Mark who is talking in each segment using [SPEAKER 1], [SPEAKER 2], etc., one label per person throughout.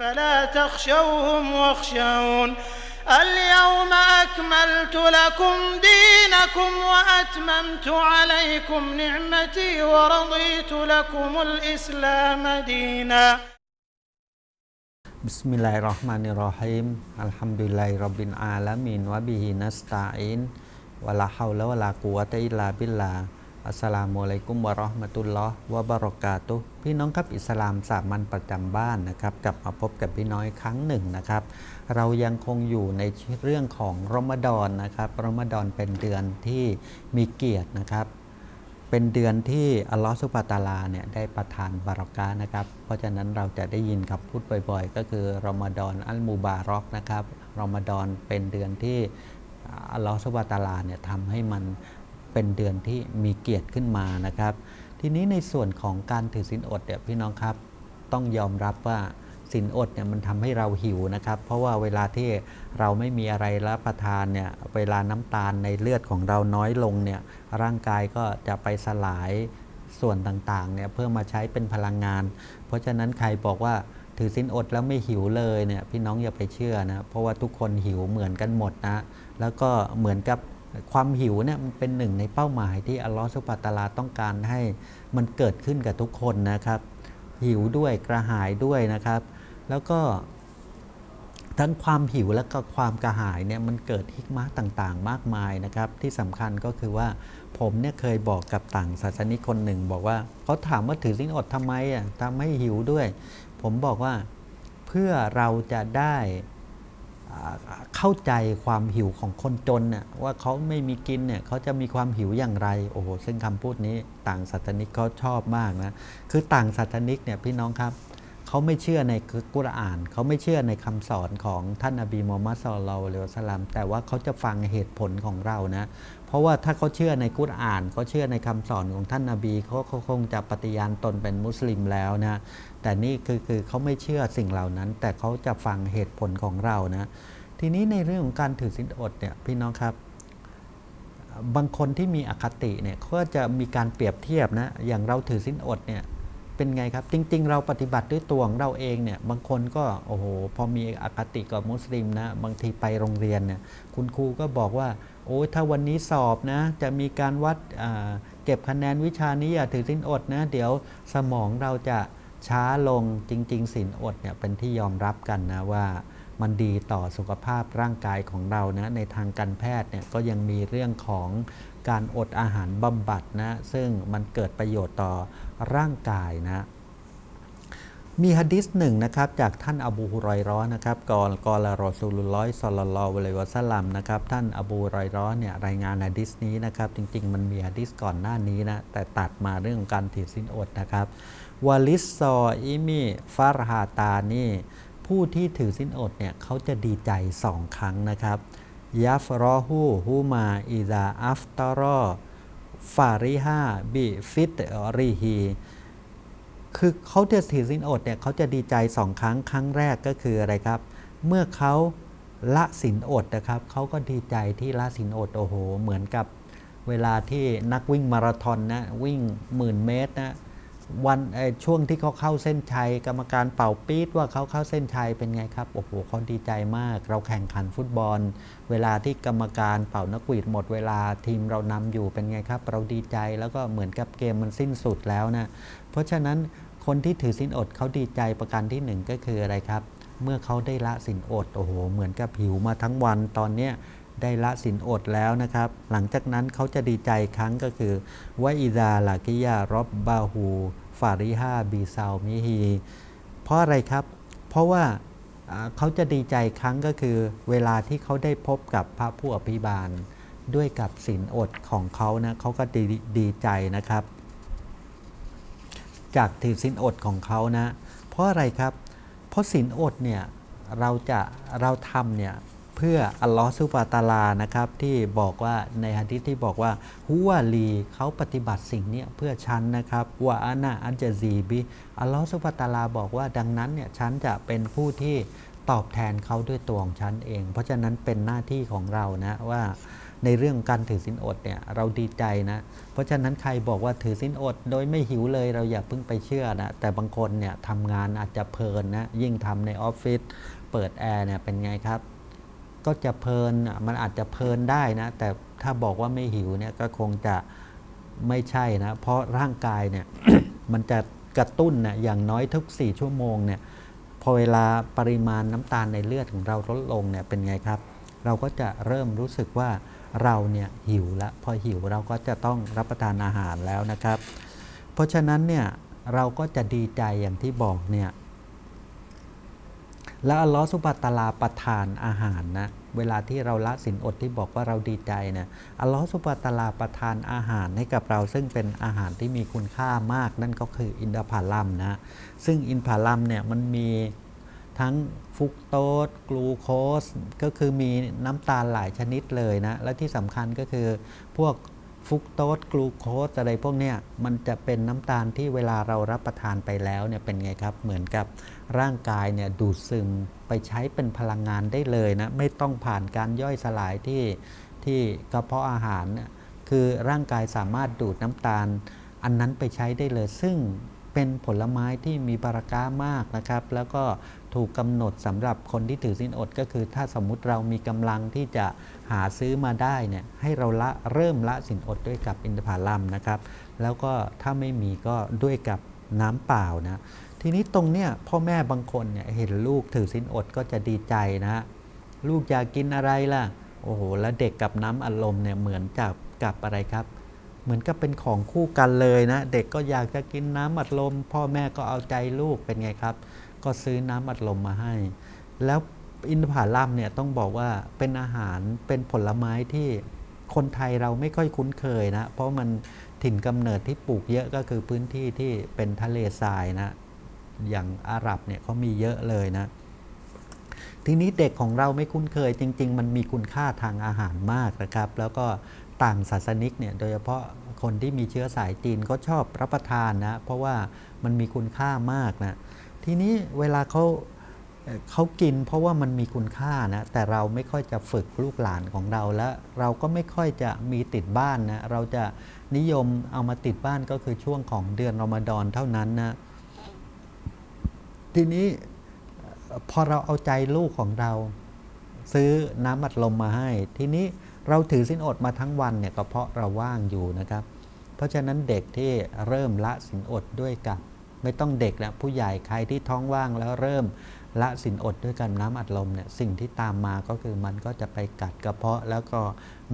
[SPEAKER 1] فلا تخشوهم واخشون اليوم أكملت لكم دينكم وأتممت عليكم نعمتي ورضيت لكم الإسلام دينا.
[SPEAKER 2] بسم الله الرحمن الرحيم. الحمد لله رب العالمين. وبه نستعين. ولا حول ولا قوة إلا بالله. อัสลาฮาวละวะลากุวะตะอิลลาบิลลาอัสลามุอะลัยกุมวะราะห์มะตุลลอฮ์วะบะเราะกาตุพี่น้องครับอิสลามสามัญประจำบ้านนะครับกลับมาพบกับพี่น้อยครั้งหนึ่งนะครับ เรายังคงอยู่ในเรื่องของรอมฎอนนะครับรอมฎอนเป็นเดือนที่มีเกียรตินะครับ เป็นเดือนที่อัลลอฮฺสุบฮาตาลาเนี่ยได้ประทานบารอกานะครับ เพราะฉะนั้นเราจะได้ยินคำพูดบ่อยๆ ก็คือรอมฎอนอัลมูบารอกนะครับรอมฎอนเป็นเดือนที่อัลลอฮฺสุบฮาตาลาเนี่ยทำให้มัน เป็นเดือนที่มีเกียรติขึ้นมานะครับ ทีนี้ในส่วนของการถือศีลอดเนี่ยพี่น้องครับ ต้องยอมรับว่าศีลอดเนี่ยมันทำให้เราหิวนะครับ เพราะว่าเวลาที่เราไม่มีอะไรรับประทานเนี่ยเวลาน้ำตาลในเลือดของเราน้อยลงเนี่ยร่างกายก็จะไปสลายส่วนต่างๆเนี่ยเพื่อมาใช้เป็นพลังงาน เพราะฉะนั้นใครบอกว่าถือศีลอดแล้วไม่หิวเลยเนี่ยพี่น้องอย่าไปเชื่อนะเพราะว่าทุกคนหิวเหมือนกันหมดนะแล้วก็เหมือนกับ ความหิวเนี่ยมันเป็นหนึ่งในเป้าหมายที่อัลลอฮฺสุบฮาตาลาต้องการให้มันเกิดขึ้นกับทุกคนนะครับ หิวด้วยกระหายด้วยนะครับ แล้วก็ทั้งความหิวและก็ความกระหายเนี่ยมันเกิดฮิกมาต่างๆ มากมายนะครับ ที่สำคัญก็คือว่าผมเนี่ยเคยบอกกับต่างศาสนิกคนหนึ่ง บอกว่าเขาถามว่าถือสินอดทำไมอะทำให้หิวด้วย ผมบอกว่าเพื่อเราจะได้ เข้าใจความหิวของคนจนน่ยว่าเขาไม่มีกินเนี่ยเขาจะมีความหิวอย่างไร โอ้โหซึ่งคำพูดนี้ต่างศาสนิกเขาชอบมากนะคือต่างศาสนิกเนี่ยพี่น้องครับเขาไม่เชื่อในกุรอาน เขาไม่เชื่อในคำสอนของท่านอบีมูฮัมมัสุลลัลเลวสลามแต่ว่าเขาจะฟังเหตุผลของเรานะเพราะว่าถ้าเขาเชื่อในกุรอานเขาเชื่อในคำสอนของท่านนาบีเขาคงจะปฏิญาณตนเป็นมุสลิมแล้วนะ แต่นี่คือคือเขาไม่เชื่อสิ่งเหล่านั้น แต่เขาจะฟังเหตุผลของเรานะทีนี้ในเรื่องของการถือศีลอดเนี่ยพี่น้องครับ บางคนที่มีอคติเนี่ยก็จะมีการเปรียบเทียบนะอย่างเราถือศีลอดเนี่ยเป็นไงครับ จริง ๆ เราปฏิบัติด้วยตัวของเราเองเนี่ยบางคนก็โอ้โหพอมีอคติกับมุสลิมนะบางทีไปโรงเรียนเนี่ยคุณครูก็บอกว่าโอ้ถ้าวันนี้สอบนะจะมีการวัดเก็บคะแนนวิชานี้อย่าถือศีลอดนะเดี๋ยวสมองเราจะ ช้าลงจริง ๆสินอดเนี่ยเป็นที่ยอมรับกันนะว่ามันดีต่อสุขภาพร่างกายของเรานะในทางการแพทย์เนี่ยก็ยังมีเรื่องของการอดอาหารบำบัดนะซึ่งมันเกิดประโยชน์ต่อร่างกายนะ มีฮะดิษหนึ่งนะครับจากท่านอบูฮุรอยร้อนนะครับกอลกอลรอซูลุลลอยซอลลัลลอฮุอะลัยวะสัลลัมนะครับท่านอบูฮุรอยร้อนเนี่ยรายงานฮะดิษนี้นะครับจริง ๆ มันมีฮะดิษก่อนหน้านี้นะแต่ตัดมาเรื่องการถือสินอดนะครับวาลิสซออิมิฟารฮาตานี่ผู้ที่ถือสินอดเนี่ยเขาจะดีใจสองครั้งนะครับยัฟรอฮูฮูมาอิดาอัฟตารอฟาริฮาบิฟิตริฮี คือเขาจะถือสินอดเนี่ยเขาจะดีใจสองครั้งครั้งแรกก็คืออะไรครับ เมื่อเขาละสินอดนะครับเขาก็ดีใจที่ละสินอดโอ้โห เหมือนกับเวลาที่นักวิ่งมาราธอนนะวิ่งหมื่นเมตรนะ วันช่วงที่เขาเข้าเส้นชัย กรรมการเป่าปี๊ดว่าเขาเข้าเส้นชัยเป็นไงครับโอ้โหเขาดีใจมาก เราแข่งขันฟุตบอล เวลาที่กรรมการเป่านกหวีดหมดเวลาทีมเรานำอยู่เป็นไงครับ เราดีใจแล้วก็เหมือนกับเกมมันสิ้นสุดแล้วนะเพราะฉะนั้นคนที่ถือสินอดเขาดีใจประการที่หนึ่งก็คืออะไรครับ เมื่อเขาได้ละสินอดโอ้โหเหมือนกับผิวมาทั้งวันตอนเนี้ย ได้ละสินอดแล้วนะครับ หลังจากนั้นเขาจะดีใจครั้งก็คือวอิดาลากิยารอบบาหูฟาริฮาบีซามิฮีเพราะอะไรครับ เพราะว่าเขาจะดีใจครั้งก็คือ เวลาที่เขาได้พบกับพระผู้อภิบาล ด้วยกับสินอดของเขานะเขาก็ดีดีใจนะครับ จากถือสินอดของเขานะ เพราะอะไรครับ เพราะสินอดเนี่ยเราจะเราทำเนี่ย เพื่ออัลลอฮฺสุบะตาลานะครับที่บอกว่าในฮะดิษที่บอกว่าฮุวาลีเขาปฏิบัติสิ่งนี้เพื่อฉันนะครับว่าอานาอันจะซีบิอัลลอฮฺสุบะตาลาบอกว่าดังนั้นเนี่ยฉันจะเป็นผู้ที่ตอบแทนเขาด้วยตัวของฉันเอง เพราะฉะนั้นเป็นหน้าที่ของเรานะว่าในเรื่องการถือศีลอดเนี่ยเราดีใจนะ เพราะฉะนั้นใครบอกว่าถือศีลอด โดยไม่หิวเลยเราอย่าเพิ่งไปเชื่อนะแต่บางคนเนี่ยทำงานอาจจะเพลินนะยิ่งทำในออฟฟิศเปิดแอร์เนี่ยเป็นไงครับ ก็จะเพลินมันอาจจะเพลินได้นะ แต่ถ้าบอกว่าไม่หิวเนี่ยก็คงจะไม่ใช่นะ เพราะร่างกายเนี่ยมันจะกระตุ้นนะอย่างน้อยทุก 4 ชั่วโมงเนี่ยพอเวลาปริมาณน้ำตาลในเลือดของเราลดลงเนี่ยเป็นไงครับ เราก็จะเริ่มรู้สึกว่าเราเนี่ยหิวล้วพอหิวเราก็จะต้องรับประทานอาหารแล้วนะครับ เพราะฉะนั้นเนี่ยเราก็จะดีใจอย่างที่บอกเนี่ย แล้วอัลลอฮฺสุบะตะอาลาประทานอาหารนะเวลาที่เราละสินอดที่บอกว่าเราดีใจเนี่ยอัลลอฮฺสุบะตะอาลาประทานอาหารให้กับเรา ซึ่งเป็นอาหารที่มีคุณค่ามาก นั่นก็คืออินทผลัมนะซึ่งอินทผลัมเนี่ยมันมีทั้งฟุกโตสกลูโคสก็คือมีน้ำตาลหลายชนิดเลยนะและที่สำคัญก็คือพวก ฟุกโตสกลูโคสอะไรพวกเนี้ยมันจะเป็นน้ำตาลที่เวลาเรารับประทานไปแล้วเนี่ยเป็นไงครับ เหมือนกับร่างกายเนี่ยดูดซึมไปใช้เป็นพลังงานได้เลยนะไม่ต้องผ่านการย่อยสลายที่ที่กระเพาะอาหารเนี่ยคือร่างกายสามารถดูดน้ำตาลอันนั้นไปใช้ได้เลย ซึ่ง เป็นผลไม้ที่มีบาราก้ามากนะครับ แล้วก็ถูกกำหนดสำหรับคนที่ถือสินอดก็คือ ถ้าสมมุติเรามีกำลังที่จะหาซื้อมาได้เนี่ยให้เราละเริ่มละสินอดด้วยกับอินทผลัมนะครับ แล้วก็ถ้าไม่มีก็ด้วยกับน้ำเปล่านะทีนี้ตรงเนี้ยพ่อแม่บางคนเนี่ยเห็นลูกถือสินอดก็จะดีใจนะลูกอยากกินอะไรล่ะโอ้โหแล้วเด็กกับน้ำอัดลมเนี่ยเหมือนกับกับอะไรครับ เหมือนกับเป็นของคู่กันเลยนะ เด็กก็อยากจะกินน้ำอัดลม พ่อแม่ก็เอาใจลูกเป็นไงครับ ก็ซื้อน้ำอัดลมมาให้ แล้วอินทผลัมเนี่ยต้องบอกว่าเป็นอาหารเป็นผลไม้ที่คนไทยเราไม่ค่อยคุ้นเคยนะ เพราะมันถิ่นกำเนิดที่ปลูกเยอะก็คือพื้นที่ที่เป็นทะเลทรายนะ อย่างอาหรับเนี่ยเขามีเยอะเลยนะ ทีนี้เด็กของเราไม่คุ้นเคยจริง ๆ มันมีคุณค่าทางอาหารมากนะครับ แล้วก็ ต่างศาสนิกเนี่ยโดยเฉพาะคนที่มีเชื้อสายจีนก็ชอบรับประทานนะ เพราะว่ามันมีคุณค่ามากนะ ทีนี้เวลาเขาเขากินเพราะว่ามันมีคุณค่านะ แต่เราไม่ค่อยจะฝึกลูกหลานของเราและเราก็ไม่ค่อยจะมีติดบ้านนะ เราจะนิยมเอามาติดบ้านก็คือช่วงของเดือนรอมฎอนเท่านั้นนะ ทีนี้พอเราเอาใจลูกของเรา ซื้อน้ำอัดลมมาให้ ทีนี้ เราถือสินอดมาทั้งวันเนี่ยก็เพราะเราว่างอยู่นะครับ เพราะฉะนั้นเด็กที่เริ่มละสินอดด้วยกับไม่ต้องเด็กนะผู้ใหญ่ใครที่ท้องว่างแล้วเริ่มละสินอดด้วยกันน้ำอัดลมเนี่ยสิ่งที่ตามมาก็คือมันก็จะไปกัดกระเพาะ แล้วก็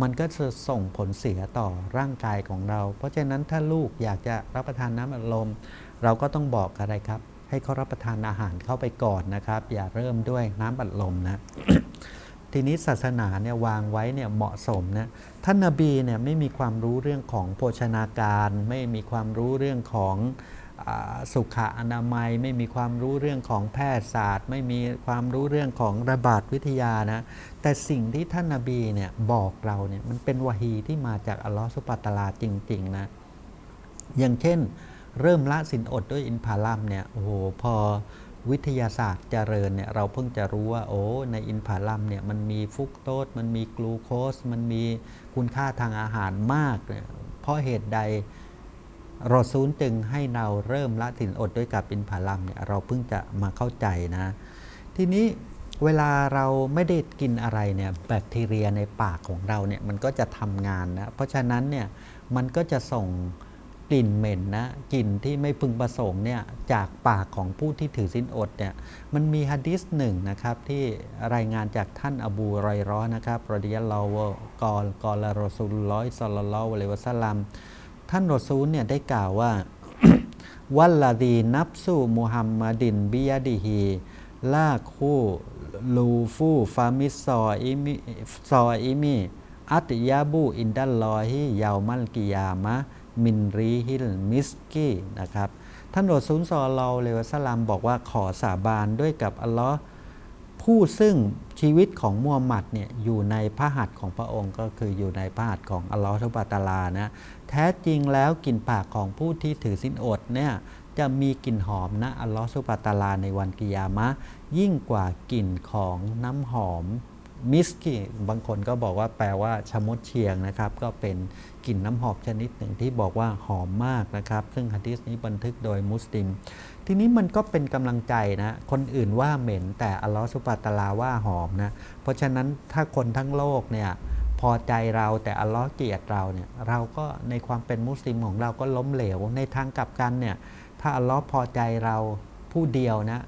[SPEAKER 2] มันก็จะส่งผลเสียต่อร่างกายของเรา เพราะฉะนั้นถ้าลูกอยากจะรับประทานน้ำอัดลม เราก็ต้องบอกอะไรครับ ให้เขารับประทานอาหารเข้าไปก่อนนะครับ อย่าเริ่มด้วยน้ำอัดลมนะ ทีนี้ศาสนาเนี่ยวางไว้เนี่ยเหมาะสมนะท่านนาบีเนี่ยไม่มีความรู้เรื่องของโภชนาการ ไม่มีความรู้เรื่องของอสุขอนามัย ไม่มีความรู้เรื่องของแพทยศาสตร์ ไม่มีความรู้เรื่องของระบาดวิทยานะแต่สิ่งที่ท่านนาบีเนี่ยบอกเราเนี่ยมันเป็นวะฮีที่มาจากอัลลอฮฺสุบฮาตลาจริงๆนะอย่างเช่น เริ่มละสินอดด้วยอินพาลัมเนี่ยโอ้โหพอ วิทยาศาสตร์เจริญเนี่ยเราเพิ่งจะรู้ว่าโอ้ในอินพาลัมเนี่ยมันมีฟุกโตสมันมีกลูโคส มันมีคุณค่าทางอาหารมากเนี่ยเพราะเหตุใดรอซูลจึงให้เราเริ่มละสินอดด้วยกับอินพาลัมเนี่ยเราเพิ่งจะมาเข้าใจนะ ทีนี้เวลาเราไม่ได้กินอะไรเนี่ยแบคทีเรียในปากของเราเนี่ยมันก็จะทำงานนะเพราะฉะนั้นเนี่ยมันก็จะส่ง กลิ่นเหม็นนะกลิ่นที่ไม่พึงประสงค์เนี่ยจากปากของผู้ที่ถือสินอดเนี่ยมันมีฮะดิษหนึ่งนะครับที่รายงานจากท่านอบูไรร้อนะครับรดิยัลลอฮุกอลกอลารอซูลุลลอฮิศ็อลลลลอฮุอะลัยฮิวะซัลลัมท่านรอซูลเนี่ยได้กล่าวว่าวัลลาดีนับสู่มุฮัมมัดินบิยาดิฮีลาคู่ลูฟูฟามิซออิมิซออิมิอัตยาบูอินดัลลอฮิยาวมัลกิยามะ มินรีฮิลมิสกี้นะครับท่านรอซูลซอลลอฮุอะลัยฮิวะซัลลัมบอกว่าขอสาบานด้วยกับอัลลอฮ์ผู้ซึ่งชีวิตของมูฮัมหมัดเนี่ยอยู่ในพระหัตถ์ของพระองค์ก็คืออยู่ในพระหัตถ์ของอัลลอฮฺทุบาตาลานะแท้จริงแล้วกลิ่นปากของผู้ที่ถือสินอดเนี่ยจะมีกลิ่นหอมนะอัลลอฮฺสุบาตาลาในวันกิยามะ ยิ่งกว่ากลิ่นของน้ำหอม มิสกี้บางคนก็บอกว่าแปลว่าชะมดเชียงนะครับ ก็เป็นกลิ่นน้ำหอมชนิดหนึ่งที่บอกว่าหอมมากนะครับ ซึ่งฮะดีษนี้บันทึกโดยมุสลิม ทีนี้มันก็เป็นกำลังใจนะ คนอื่นว่าเหม็นแต่อัลลอฮฺสุบะตาลาว่าหอมนะ เพราะฉะนั้นถ้าคนทั้งโลกเนี่ยพอใจเราแต่อัลลอฮ์เกลียดเราเนี่ยเราก็ในความเป็นมุสลิมของเราก็ล้มเหลวในทางกลับกันเนี่ยถ้าอัลลอฮ์พอใจเราผู้เดียวนะ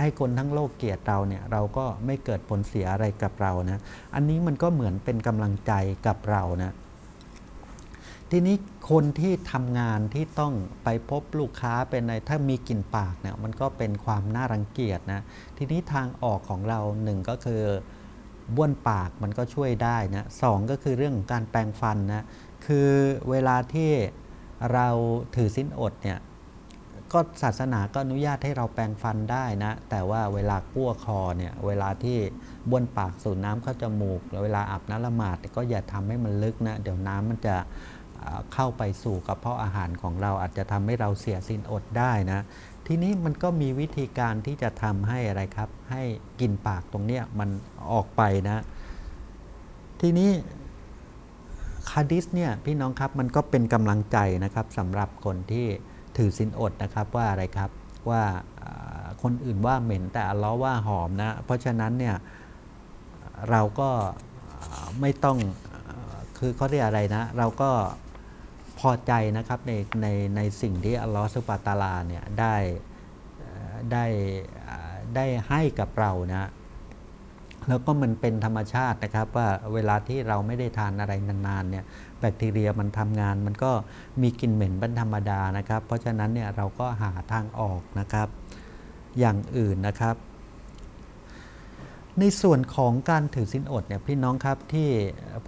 [SPEAKER 2] ให้คนทั้งโลกเกลียดเราเนี่ยเราก็ไม่เกิดผลเสียอะไรกับเรานะอันนี้มันก็เหมือนเป็นกำลังใจกับเรานะทีนี้คนที่ทำงานที่ต้องไปพบลูกค้าเป็นอะไรถ้ามีกลิ่นปากเนี่ยมันก็เป็นความน่ารังเกียจนะทีนี้ทางออกของเราหนึ่งก็คือบ้วนปากมันก็ช่วยได้นะสองก็คือเรื่องของการแปรงฟันนะคือเวลาที่เราถือสินอดเนี่ย ก็ศาสนาก็อนุญาตให้เราแปรงฟันได้นะ แต่ว่าเวลากั้วคอเนี่ยเวลาที่บ้วนปากสูดน้ำเข้าจมูกเวลาอาบน้ำละหมาดก็อย่าทำให้มันลึกนะเดี๋ยวน้ำมันจะเข้าไปสู่กระเพาะอาหารของเราอาจจะทำให้เราเสียสินอดได้นะ ทีนี้มันก็มีวิธีการที่จะทำให้อะไรครับ ให้กินปากตรงเนี้ยมันออกไปนะ ทีนี้คาดิสเนี่ยพี่น้องครับมันก็เป็นกำลังใจนะครับสำหรับคนที่ ถือสินอดนะครับว่าอะไรครับว่าคนอื่นว่าเหม็นแต่อัลลว่าหอมนะ เพราะฉะนั้นเนี่ยเราก็ไม่ต้องคือเขาเรียกอะไรนะ เราก็พอใจนะครับในในในสิ่งที่อัลลอฮฺสุบะตาลาเนี่ยได้ได้ได้ให้กับเรานะแล้วก็มันเป็นธรรมชาตินะครับว่าเวลาที่เราไม่ได้ทานอะไรนานๆเนี่ย แบคทีเรียมันทำงาน มันก็มีกลิ่นเหม็นเป็นธรรมดานะครับ เพราะฉะนั้นเนี่ยเราก็หาทางออกนะครับ อย่างอื่นนะครับ ในส่วนของการถือสินอดเนี่ยพี่น้องครับที่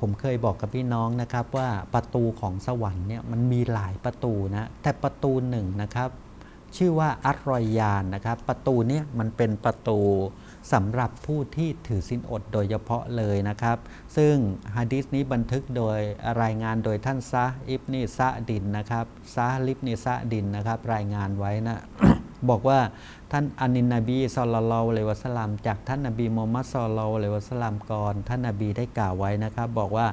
[SPEAKER 2] ผมเคยบอกกับพี่น้องนะครับ ว่าประตูของสวรรค์เนี่ยมันมีหลายประตูนะแต่ประตูหนึ่งนะครับ ชื่อว่าอัตรอยยานนะครับ ประตูเนี่ยมันเป็นประตู สำหรับผู้ที่ถือสินอดโดยเฉพาะเลยนะครับ ซึ่งฮะดิษนี้บันทึกโดยรายงานโดยท่านซาอิบนีซาดินนะครับซาลิบนีซาดินนะครับ รายงานไว้นะบอกว่าท่านอานินนบีสุลลัลเลวะสลามจากท่านนบีมูฮัมมัดสุลลัลเลวะสลามก่อนท่านนบีได้กล่าวไว้นะครับ บอกว่า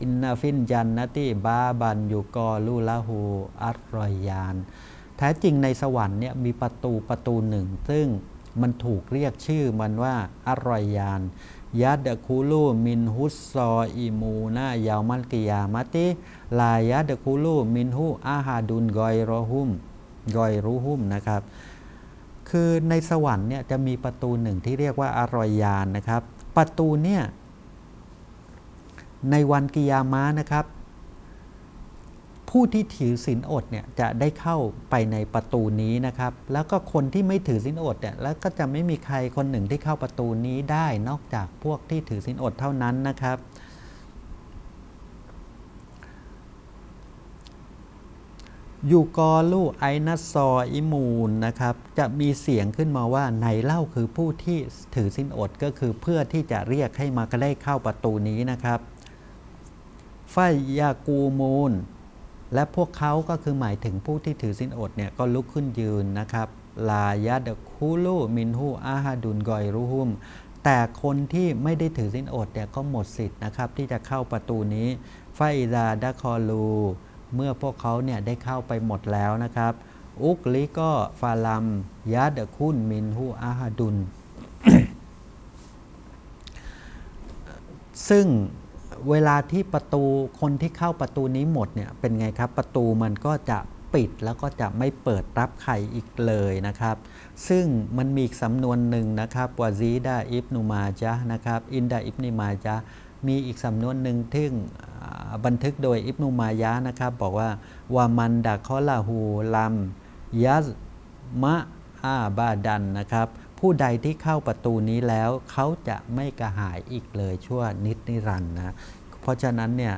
[SPEAKER 2] อินนาฟินจันนติบาบันยูกอลูละหูอัตรอยาน แท้จริงในสวรรค์เนี่ยมีประตูประตูหนึ่ง ซึ่ง มันถูกเรียกชื่อมันว่าอารอยยานยัดคูลูมินฮุสซออิมูนายาวมัลกิยามติ ลายัดคูลูมินฮูอาฮาดุนกอยรอหุมกอยรูหุมนะครับ คือในสวรรค์เนี่ยจะมีประตูหนึ่งที่เรียกว่าอรอยยานนะครับ ประตูเนี่ยในวันกิยามะนะครับ ผู้ที่ถือศีลอดเนี่ยจะได้เข้าไปในประตูนี้นะครับ แล้วก็คนที่ไม่ถือศีลอดเนี่ยแล้วก็จะไม่มีใครคนหนึ่งที่เข้าประตูนี้ได้นอกจากพวกที่ถือศีลอดเท่านั้นนะครับ ยูกอลูไอนัสซออิมูนนะครับ จะมีเสียงขึ้นมาว่าไหนเล่าคือผู้ที่ถือสินอดก็คือเพื่อที่จะเรียกให้มาก็ได้เข้าประตูนี้นะครับไฟยากูมูน และพวกเขาก็คือหมายถึงผู้ที่ถือสินอดเนี่ยก็ลุกขึ้นยืนนะครับ ลายาดคูลูมินฮูอาฮาดุนกอยรูฮุม แต่คนที่ไม่ได้ถือสินอดเนี่ยก็หมดสิทธิ์นะครับ ที่จะเข้าประตูนี้ไฟดาดาคอลู เมื่อพวกเขาเนี่ยได้เข้าไปหมดแล้วนะครับ อุกลิก็ฟาลัมยาดคุนมินฮูอาฮาดุน ซึ่ง เวลาที่ประตูคนที่เข้าประตูนี้หมดเนี่ยเป็นไงครับ ประตูมันก็จะปิดแล้วก็จะไม่เปิดรับใครอีกเลยนะครับ ซึ่งมันมีอีกสำนวนหนึ่งนะครับวาซีดาอิบนุมาจานะครับ อินดาอิบนิมาจามีอีกสำนวนหนึ่งที่บันทึกโดยอิบนุมายะนะครับ บอกว่าวามันดาคอลาหูลัมยัสมะอาบาดันนะครับ ผู้ใดที่เข้าประตูนี้แล้วเขาจะไม่กระหายอีกเลยชั่วนิดนิรันดร์นะ เพราะฉะนั้นเนี่ย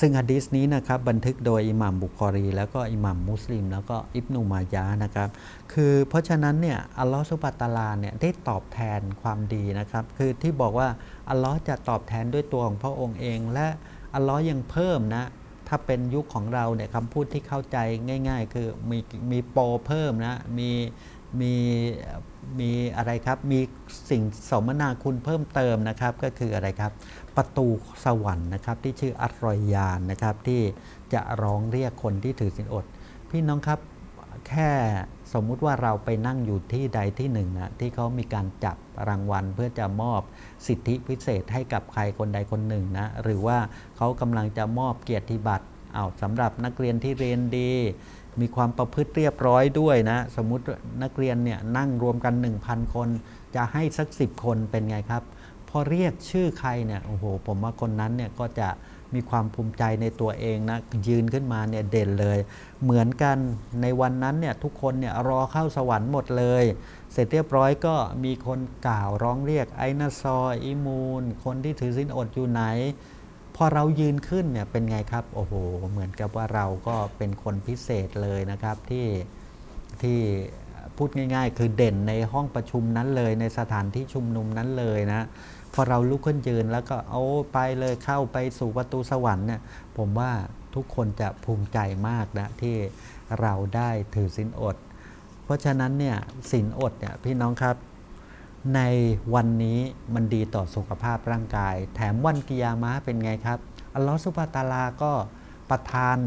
[SPEAKER 2] ซึ่งฮะดีษนี้นะครับบันทึกโดยอิหม่ามบุคอรี แล้วก็อิหม่ามมุสลิม แล้วก็อิบนุมายานะครับ คือเพราะฉะนั้นเนี่ยอัลลอฮฺสุบตาลาเนี่ยได้ตอบแทนความดีนะครับ คือที่บอกว่าอัลลอฮ์จะตอบแทนด้วยตัวของพระองค์เอง และอัลลอฮ์ยังเพิ่มนะถ้าเป็นยุคของเราเนี่ยคำพูดที่เข้าใจง่าย ๆ คือมีมีโปรเพิ่มนะมี มีมีอะไรครับ มีสิ่งสมนาคุณเพิ่มเติมนะครับ ก็คืออะไรครับ ประตูสวรรค์นะครับ ที่ชื่ออัตรอยยานนะครับ ที่จะร้องเรียกคนที่ถือศีลอด พี่น้องครับแค่สมมุติว่าเราไปนั่งอยู่ที่ใดที่หนึ่งนะที่เขามีการจับรางวัล เพื่อจะมอบสิทธิพิเศษให้กับใครคนใดคนหนึ่งนะหรือว่าเขากำลังจะมอบเกียรติบัตรเอาสำหรับนักเรียนที่เรียนดี มีความประพฤติเรียบร้อยด้วยนะ สมมตินักเรียนเนี่ยนั่งรวมกัน 1,000 คน จะให้สัก 10 คนเป็นไงครับ พอเรียกชื่อใครเนี่ยโอ้โห ผมว่าคนนั้นเนี่ยก็จะมีความภูมิใจในตัวเองนะยืนขึ้นมาเนี่ยเด่นเลย เหมือนกันในวันนั้นเนี่ยทุกคนเนี่ยรอเข้าสวรรค์หมดเลย เสร็จเรียบร้อยก็มีคนกล่าวร้องเรียกไอนาซออิมูลคนที่ถือสินอดอยู่ไหน พอเรายืนขึ้นเนี่ยเป็นไงครับโอ้โหเหมือนกับว่าเราก็เป็นคนพิเศษเลยนะครับที่ที่พูดง่าย ๆ คือเด่นในห้องประชุมนั้นเลย ในสถานที่ชุมนุมนั้นเลยนะพอเราลุกขึ้นยืนแล้วก็เอาไปเลยเข้าไปสู่ประตูสวรรค์เนี่ยผมว่าทุกคนจะภูมิใจมากนะที่เราได้ถือศีลอด เพราะฉะนั้นเนี่ยศีลอดเนี่ยพี่น้องครับ ในวันนี้มันดีต่อสุขภาพร่างกาย แถมวันกิยามะเป็นไงครับ อัลลอฮฺสุบะตาลาก็ประทาน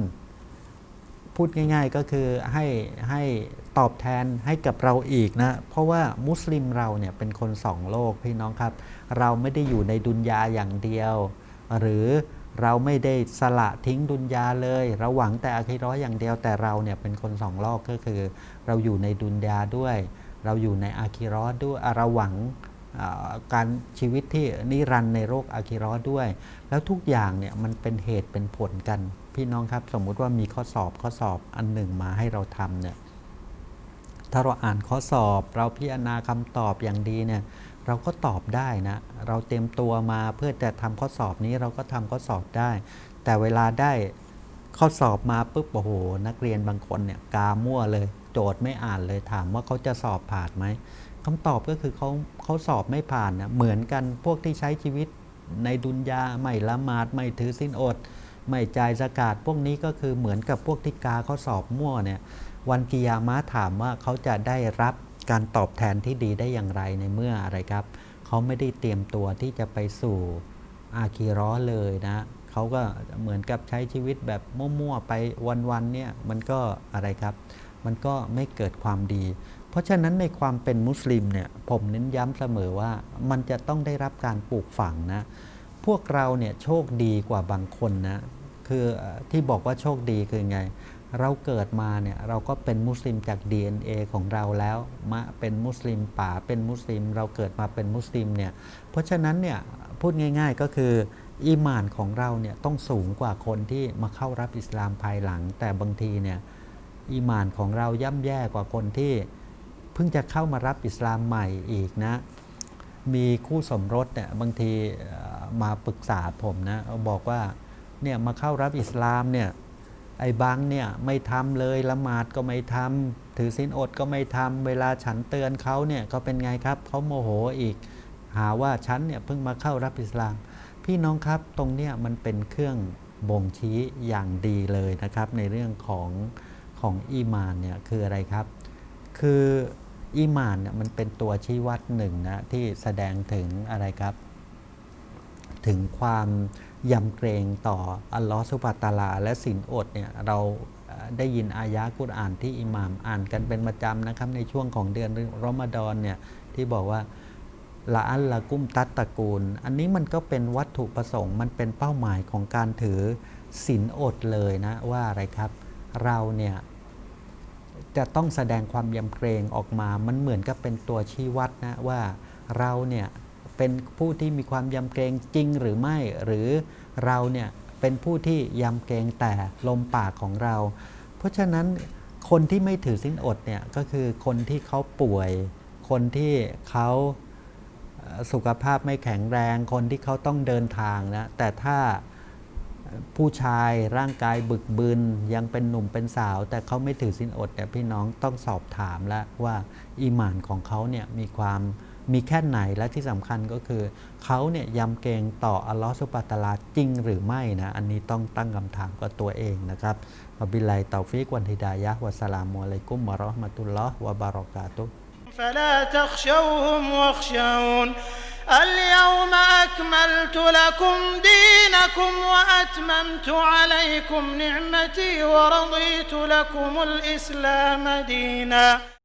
[SPEAKER 2] พูดง่ายๆก็คือให้ให้ตอบแทนให้กับเราอีกนะ เพราะว่ามุสลิมเราเนี่ยเป็นคนสองโลกพี่น้องครับ เราไม่ได้อยู่ในดุนยาอย่างเดียว หรือเราไม่ได้สละทิ้งดุนยาเลย เราหวังแต่อาคิราะห์อย่างเดียวแต่เราเนี่ยเป็นคนสองโลกก็คือ เราอยู่ในดุนยาด้วย เราอยู่ในอาคิราะห์ด้วยอะเราหวังการชีวิตที่นิรันในโลกอาคิราะห์ด้วย แล้วทุกอย่างเนี่ยมันเป็นเหตุเป็นผลกัน พี่น้องครับสมมุติว่ามีข้อสอบข้อสอบอันหนึ่งมาให้เราทำเนี่ยถ้าเราอ่านข้อสอบ เราพิจารณาคำตอบอย่างดีเนี่ยเราก็ตอบได้นะเราเตรียมตัวมาเพื่อจะทำข้อสอบนี้เราก็ทำข้อสอบได้ แต่เวลาได้ข้อสอบมาปุ๊บโอ้โหนักเรียนบางคนเนี่ยกามั่วเลย โจทย์ไม่อ่านเลยถามว่าเขาจะสอบผ่านไหมคำตอบก็คือเขาเขาสอบไม่ผ่านนะเหมือนกันพวกที่ใช้ชีวิตในดุนยาไม่ละหมาดไม่ถือสินอด ไม่จ่ายสกาดพวกนี้ก็คือเหมือนกับพวกที่กาเขาสอบมั่วเนี่ยวันกิยามะถามว่าเขาจะได้รับการตอบแทนที่ดีได้อย่างไรในเมื่ออะไรครับ เขาไม่ได้เตรียมตัวที่จะไปสู่อาคีร้อเลยนะเขาก็เหมือนกับใช้ชีวิตแบบมั่วๆไปวันๆเนี่ยมันก็อะไรครับ มันก็ไม่เกิดความดี เพราะฉะนั้นในความเป็นมุสลิมเนี่ยผมเน้นย้ำเสมอว่ามันจะต้องได้รับการปลูกฝังนะ พวกเราเนี่ยโชคดีกว่าบางคนนะคือที่บอกว่าโชคดีคือไง เราเกิดมาเนี่ยเราก็เป็นมุสลิมจาก DNA ของเราแล้วมะเป็นมุสลิมป่าเป็นมุสลิม เราเกิดมาเป็นมุสลิมเนี่ยเพราะฉะนั้นเนี่ยพูดง่าย ๆก็คืออีหมานของเราเนี่ยต้องสูงกว่าคนที่มาเข้ารับอิสลามภายหลัง แต่บางทีเนี่ย อีมานของเราย่ำแย่กว่าคนที่เพิ่งจะเข้ามารับอิสลามใหม่อีกนะ มีคู่สมรสเนี่ยบางทีมาปรึกษาผมนะบอกว่าเนี่ยมาเข้ารับอิสลามเนี่ยไอ้บางเนี่ยไม่ทำเลยละหมาดก็ไม่ทำถือศีลอดก็ไม่ทำเวลาฉันเตือนเขาเนี่ยเขาเป็นไงครับเขาโมโหอีก หาว่าฉันเนี่ยเพิ่งมาเข้ารับอิสลาม พี่น้องครับตรงเนี้ยมันเป็นเครื่องบ่งชี้อย่างดีเลยนะครับในเรื่องของ ของอีมานเนี่ยคืออะไรครับ คืออีมานเนี่ยมันเป็นตัวชี้วัดหนึ่งนะที่แสดงถึงอะไรครับ ถึงความยำเกรงต่ออัลลอฮฺสุบะตาลา และสินอดเนี่ยเราได้ยินอายะกุรอานที่อิหม่ามอ่านกันเป็นประจำนะครับ ในช่วงของเดือนรอมฎอนเนี่ยที่บอกว่าละอัลละกุมตัตตะกูล อันนี้มันก็เป็นวัตถุประสงค์ มันเป็นเป้าหมายของการถือสินอดเลยนะว่าอะไรครับ เราเนี่ยจะต้องแสดงความยำเกรงออกมา มันเหมือนกับเป็นตัวชี้วัดนะว่าเราเนี่ยเป็นผู้ที่มีความยำเกรงจริงหรือไม่ หรือเราเนี่ยเป็นผู้ที่ยำเกรงแต่ลมปากของเรา เพราะฉะนั้นคนที่ไม่ถือสินอดเนี่ยก็คือคนที่เขาป่วย คนที่เขาสุขภาพไม่แข็งแรง คนที่เขาต้องเดินทางนะแต่ถ้า ผู้ชายร่างกายบึกบืนยังเป็นหนุ่มเป็นสาว แต่เขาไม่ถือสินอดแต่พี่น้องต้องสอบถามแล้วว่าอีหมานของเขาเนี่ยมีความมีแค่ไหนและที่สำคัญก็คือ เขาเนี่ยยำเกรงต่ออัลลอฮฺสุบะตาลาจริงหรือไม่นะอันนี้ต้องตั้งคำถามกับตัวเองนะครับอับิลัยเตาฟิกวันทิดายะวัสลามุอะลัยกุมมะรอะห์มะตุลลอฮ์วะบารอกาตุ
[SPEAKER 1] فلا تخشوهم واخشون اليوم أكملت لكم دينكم وأتممت عليكم نعمتي ورضيت لكم الإسلام ديناً.